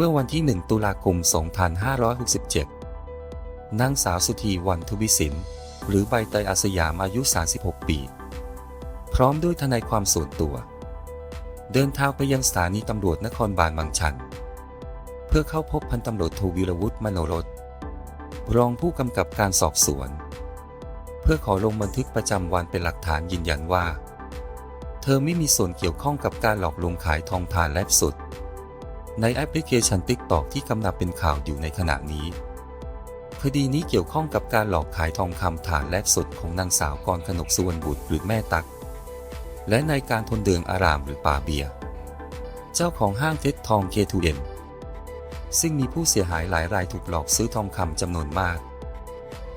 เมื่อวันที่ 1 ตุลาคม 2567 นางสาวสุธีวันทวิสิน หรือใบเตยอาสยามอายุ 36 ปี พร้อมด้วยทนายความส่วนตัว เดินทางไปยังสถานีตำรวจนครบาลบางชัน เพื่อเข้าพบพันตำรวจโทวิรวุฒิมโนรสรองผู้กำกับการสอบสวน เพื่อขอลงบันทึกประจำวันเป็นหลักฐานยืนยันว่า เธอไม่มีส่วนเกี่ยวข้องกับการหลอกลวงขายทองทานและสุด ในแอปพลิเคชัน TikTok ที่กำลังเป็นข่าวอยู่ในขณะนี้ คดีนี้เกี่ยวข้องกับการหลอกขายทองคำฐานและสดของนางสาวกรขนกสุวรรณบุตรหรือแม่ตัก และนายการทนเดืองอารามหรือป่าเบียร์เจ้าของห้างเพชรทอง K2M ซึ่งมีผู้เสียหายหลายรายถูกหลอกซื้อทองคำจำนวนมาก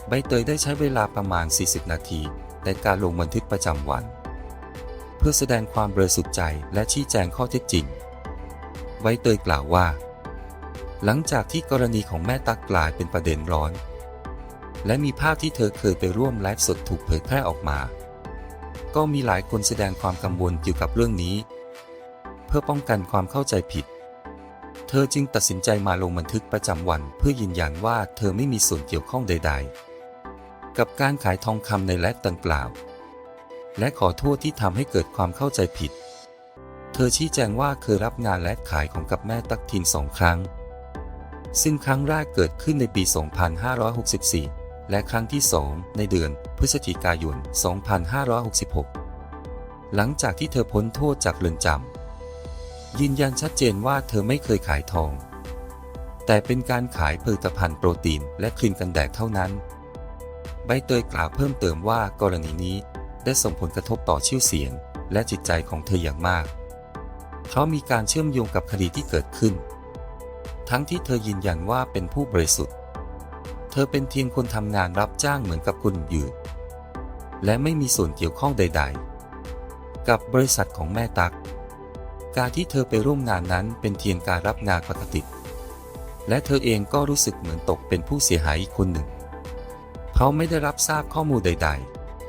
ใบเตยได้ใช้เวลาประมาณ 40 นาทีในการลงบันทึกประจำวัน เพื่อแสดงความบริสุทธิ์ใจและชี้แจงข้อเท็จจริง ใบเตยกล่าวว่า หลังจากที่กรณีของแม่ตักกลายเป็นประเด็นร้อน และมีภาพที่เธอเคยไปร่วมไลฟ์สดถูกเผยแพร่ออกมา ก็มีหลายคนแสดงความกังวลเกี่ยวกับเรื่องนี้ เพื่อป้องกันความเข้าใจผิด เธอจึงตัดสินใจมาลงบันทึกประจำวันเพื่อยืนยันว่าเธอไม่มีส่วนเกี่ยวข้องใด ๆ กับการขายทองคำในแลกดังกล่าว และขอโทษที่ทำให้เกิดความเข้าใจผิด เธอชี้แจงว่าเคยรับงานแลกขายของกับแม่ตักทินสองครั้ง ซึ่งครั้งแรกเกิดขึ้นในปี 2564 และครั้งที่สองในเดือนพฤศจิกายน 2566 หลังจากที่เธอพ้นโทษจากเรือนจำ ยืนยันชัดเจนว่าเธอไม่เคยขายทอง แต่เป็นการขายผลิตภัณฑ์โปรตีนและครีมกันแดดเท่านั้น ใบเตยกล่าวเพิ่มเติมว่ากรณีนี้ได้ส่งผลกระทบต่อชื่อเสียง และจิตใจของเธออย่างมาก เพราะมีการเชื่อมโยงกับคดีที่เกิดขึ้น ทั้งที่เธอยืนยันว่าเป็นผู้บริสุทธิ์ เธอเป็นเพียงคนทำงานรับจ้างเหมือนกับคนอื่น และไม่มีส่วนเกี่ยวข้องใด ๆ กับบริษัทของแม่ตัก การที่เธอไปร่วมงานนั้นเป็นเพียงการรับงานปกติ และเธอเองก็รู้สึกเหมือนตกเป็นผู้เสียหายอีกคนหนึ่งเพราะไม่ได้รับทราบข้อมูลใด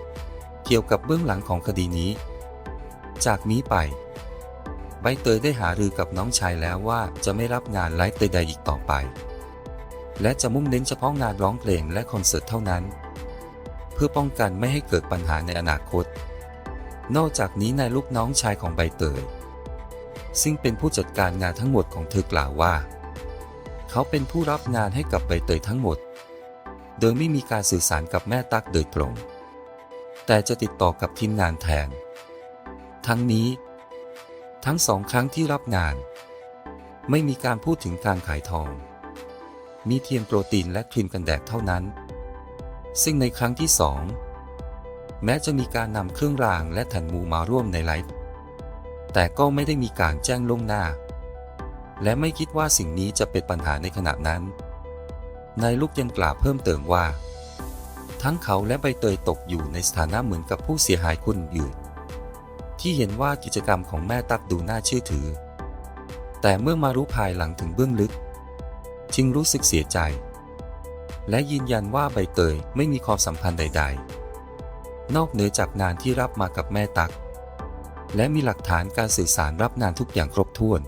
ๆ เกี่ยวกับเบื้องหลังของคดีนี้ จากนี้ไป ใบเตยได้หารือกับน้องชายแล้วว่าจะไม่รับงานไลฟ์ใดๆอีกต่อไป และจะมุ่งเน้นเฉพาะงานร้องเพลงและคอนเสิร์ตเท่านั้น เพื่อป้องกันไม่ให้เกิดปัญหาในอนาคต นอกจากนี้นายลูกน้องชายของใบเตย ซึ่งเป็นผู้จัดการงานทั้งหมดของเธอกล่าวว่า เขาเป็นผู้รับงานให้กับใบเตยทั้งหมด โดยไม่มีการสื่อสารกับแม่ตักโดยตรง แต่จะติดต่อกับทีมงานแทน ทั้งนี้ ทั้งสองครั้งที่รับงาน ไม่มีการพูดถึงการขายทอง มีเทียมโปรตีนและครีมกันแดดเท่านั้น ซึ่งในครั้งที่สองแม้จะมีการนำเครื่องรางและแผ่นมูมาร่วมในไลฟ์แต่ก็ไม่ได้มีการแจ้งล่วงหน้า และไม่คิดว่าสิ่งนี้จะเป็นปัญหาในขณะนั้นนายลูกยังกล่าวเพิ่มเติมว่า ทั้งเขาและใบเตยตกอยู่ในสถานะเหมือนกับผู้เสียหายคนอื่น ที่เห็นว่ากิจกรรมของแม่ตักดูน่าเชื่อถือ แต่เมื่อมารู้ภายหลังถึงเบื้องลึก จึงรู้สึกเสียใจ และยืนยันว่าใบเตยไม่มีความสัมพันธ์ใด ๆ นอกเหนือจากงานที่รับมากับแม่ตัก และมีหลักฐานการสื่อสารรับงานทุกอย่างครบถ้วน